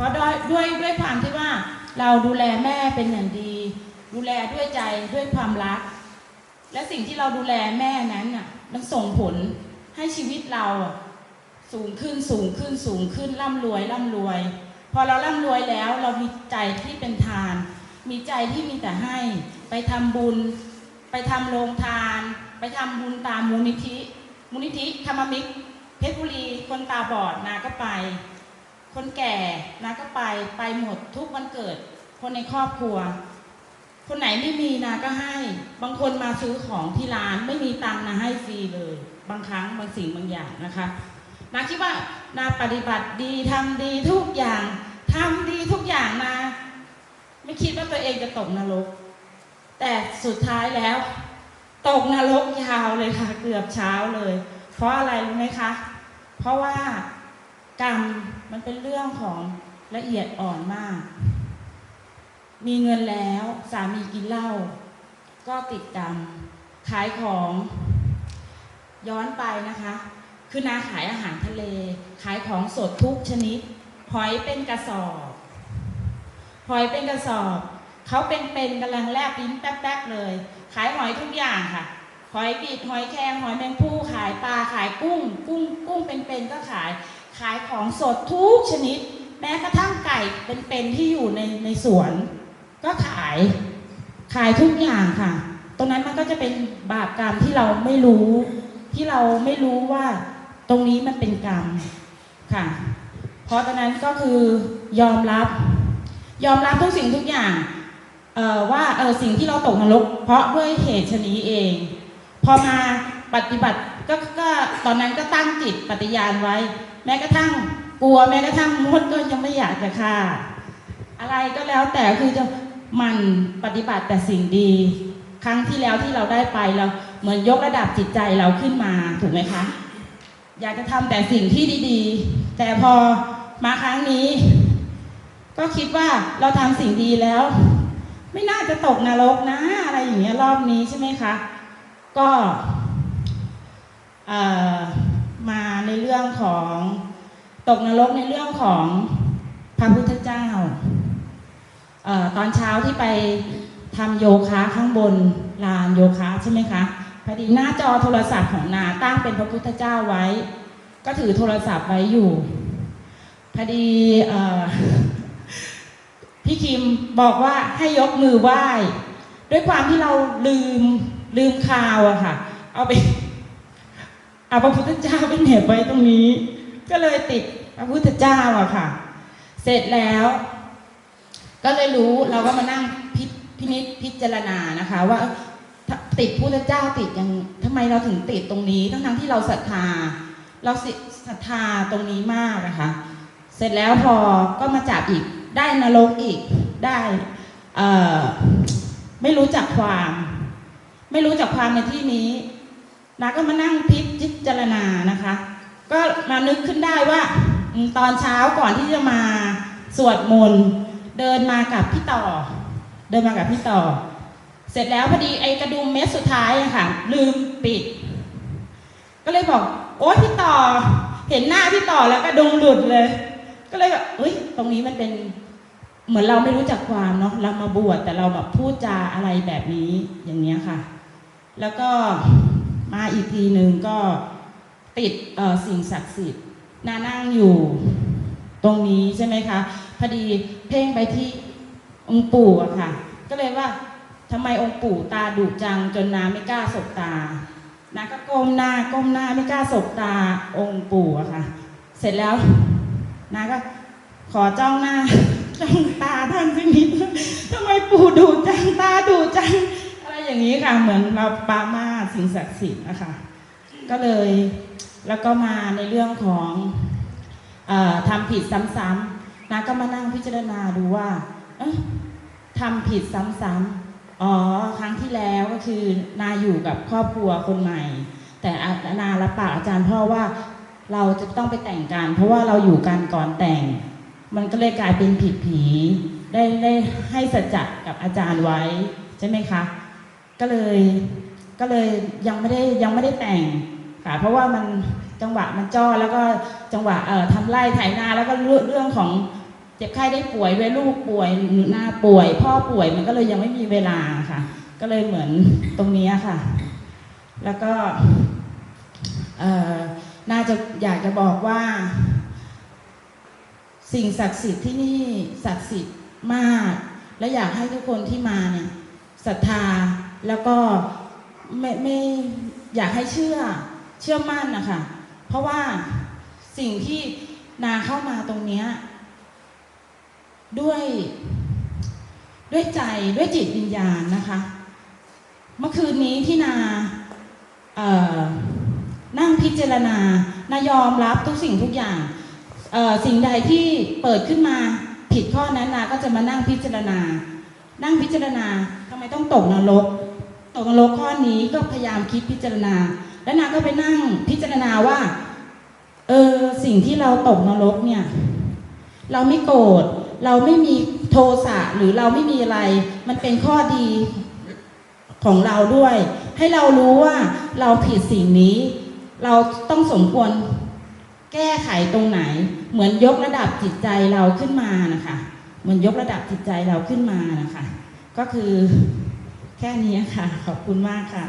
เพราะด้วยด้วยด้วยความที่ว่าเราดูแลแม่เป็นอย่างดี ดูแลด้วยใจด้วยความรัก และสิ่งที่เราดูแลแม่นั้นน่ะมันส่งผลให้ชีวิตเราสูงขึ้นสูงขึ้นสูงขึ้นร่ำรวยร่ำรวย พอเราร่ำรวยแล้วเรามีใจที่เป็นทาน มีใจที่มีแต่ให้ไปทำบุญ ไปทำโรงทาน ไปทำบุญตามมูลนิธิ มูลนิธิธรรมมิตรเพชรบุรีคนตาบอดนาก็ไป คนแก่นาก็ไปไปหมดทุกวันเกิด คนในครอบครัว คนไหนไม่มีนาก็ให้ บางคนมาซื้อของที่ร้านไม่มีตังนาให้ฟรีเลย บางครั้งบางสิ่งบางอย่างนะคะนาคิดว่านาปฏิบัติดีทำดีทุกอย่างทำดีทุกอย่างนาไม่คิดว่าตัวเองจะตกนรก แต่สุดท้ายแล้ว ตกนรกยาวเลยค่ะ เกือบเช้าเลย เพราะอะไรรู้ไหมคะ เพราะว่ากรรม มันเป็นเรื่องของละเอียดอ่อนมาก มีเงินแล้วสามีกินเหล้าก็ติดกรรมขายของย้อนไปนะคะ คือนาขายอาหารทะเล ขายของสดทุกชนิดหอยเป็นกระสอบหอยเป็นกระสอบ เขาเป็นเป็นกำลังแลบลิ้นแป๊บๆเลย ขายหอยทุกอย่างค่ะหอยบิดหอยแครงหอยแมงผู้ขายปลาขายกุ้ง กุ้ง กุ้งเป็นๆก็ขาย ขายของสดทุกชนิด แม้กระทั่งไก่เป็นๆที่อยู่ในในสวน ก็ขายขายทุกอย่างค่ะ ตรงนั้นมันก็จะเป็นบาปกรรมที่เราไม่รู้ ที่เราไม่รู้ว่าตรงนี้มันเป็นกรรมค่ะ เพราะตอนนั้นก็คือยอมรับ ยอมรับทุกสิ่งทุกอย่างว่าเออสิ่งที่เราตกนรก เพราะด้วยเหตุชนี้เอง พอมาปฏิบัติก็ก็ตอนนั้นก็ตั้งจิตปฏิญาณไว้ แม้กระทั่งกลัวแม้กระทั่งมดก็ยังไม่อยากจะฆ่า อะไรก็แล้วแต่คือจะมันปฏิบัติแต่สิ่งดี ครั้งที่แล้วที่เราได้ไปเราเหมือนยกระดับจิตใจเราขึ้นมาถูกไหมคะ อยากจะทำแต่สิ่งที่ดีๆ แต่พอมาครั้งนี้ ก็คิดว่าเราทำสิ่งดีแล้ว ไม่น่าจะตกนรกนะ อะไรอย่างเงี้ยรอบนี้ใช่ไหมคะ ก็เอ่อ ในเรื่องของตกนรกในเรื่องของพระพุทธเจ้าออตอนเช้าที่ไปทำโยคะข้างบนลานโยคะใช่ไหมคะพอดีหน้าจอโทรศัพท์ของนาตั้งเป็นพระพุทธเจ้าไว้ ก็ถือโทรศัพท์ไว้อยู่พอดีออพี่คิมบอกว่าให้ยกมือไหว้ ด้วยความที่เราลืมลืมข่าวอะค่ะ เอาไป อาพระพุทธเจ้าไปเหน็บไว้ตรงนี้ ก็เลยติดพระพุทธเจ้าอะค่ะ เสร็จแล้ว ก็เลยรู้เราก็มานั่งพิพนิจพิจารณานะคะ ว่าติดพุทธเจ้าติดยังทำไมเราถึงติดตรงนี้ ทั้งทั้งที่เราศรัทธา เราศรัทธาตรงนี้มากนะคะ เสร็จแล้วพอก็มาจับอีกได้นรกอีกได้เออไม่รู้จักความ ไม่รู้จักความในที่นี้ นาก็มานั่งพิจารณานะคะ ก็มานึกขึ้นได้ว่าตอนเช้าก่อนที่จะมาสวดมนต์เดินมากับพี่ต่อ เดินมากับพี่ต่อ เสร็จแล้วพอดีไอกระดุมเม็ดสุดท้ายอะค่ะ ลืมปิด ก็เลยบอกโอ๊ยพี่ต่อ เห็นหน้าพี่ต่อแล้วกระดุมหลุดเลย ก็เลยแบบเอ้ยตรงนี้มันเป็นเหมือนเราไม่รู้จักความเนาะเรามาบวชแต่เราแบบพูดจาอะไรแบบนี้อย่างเงี้ยค่ะ แล้วก็ มาอีกทีหนึ่งก็ติดสิ่งศักดิ์สิทธิ์นานั่งอยู่ตรงนี้ใช่ไหมคะ พอดีเพ่งไปที่องค์ปู่อะค่ะ ก็เลยว่าทำไมองค์ปู่ตาดุจังจนนาไม่กล้าสบตานาก็ก้มหน้าก้มหน้าไม่กล้าสบตาองค์ปู่อะค่ะ เสร็จแล้วนาก็ขอจ้องหน้าจ้องตาท่านสักนิดทำไมปู่ดุจังตาดุจัง อะไรอย่างนี้ค่ะ เหมือนเราปามาสิ่งศักดิ์สิทธิ์นะคะก็เลยแล้วก็มาในเรื่องของอทำผิดซ้ำๆนาก็มานั่งพิจารณาดูว่าอ๊ะทำผิดซ้ำๆอ๋อครั้งที่แล้วก็คือนาอยู่กับครอบครัวคนใหม่ แต่อนารับปากอาจารย์พ่อว่าเราจะต้องไปแต่งกันเพราะว่าเราอยู่กันก่อนแต่ง มันก็เลยกลายเป็นผิดผีได้ได้ให้สัจจะกับอาจารย์ไว้ ใช่ไหมคะ ก็เลยก็เลยยังไม่ได้ยังไม่ได้แต่งค่ะเพราะว่ามันจังหวะมันจ้อแล้วก็จังหวะเอ่อทำไร่ไถนาแล้วก็เรื่องของเจ็บไข้ได้ป่วยด้วยลูกป่วยหน้าป่วย พ่อป่วยมันก็เลยยังไม่มีเวลาค่ะ ก็เลยเหมือนตรงนี้ค่ะ แล้วก็เอ่อน่าจะอยากจะบอกว่า สิ่งศักดิ์สิทธิ์ที่นี่ศักดิ์สิทธิ์มาก และอยากให้ทุกคนที่มาเนี่ยศรัทธา แล้วก็ไม่ไม่อยากให้เชื่อเชื่อมั่นนะคะเพราะว่าสิ่งที่นาเข้ามาตรงเนี้ยด้วยด้วยใจด้วยจิตวิญญาณนะคะ เมื่อคืนนี้ที่นาเออนั่งพิจารณานายอมรับทุกสิ่งทุกอย่างเออสิ่งใดที่เปิดขึ้นมาผิดข้อนั้นนาก็จะมานั่งพิจารณา นั่งพิจารณาทำไมต้องตกนรก กนรกข้อนี้ก็พยายามคิดพิจารณา แล้วนางก็ไปนั่งพิจารณาว่า เออสิ่งที่เราตกนรกเนี่ย เราไม่โกรธเราไม่มีโทสะหรือเราไม่มีอะไร มันเป็นข้อดีของเราด้วย ให้เรารู้ว่าเราผิดสิ่งนี้ เราต้องสมควรแก้ไขตรงไหน เหมือนยกระดับจิตใจเราขึ้นมานะคะ เหมือนยกระดับจิตใจเราขึ้นมานะคะ ก็คือ แค่นี้ค่ะ ขอบคุณมากค่ะ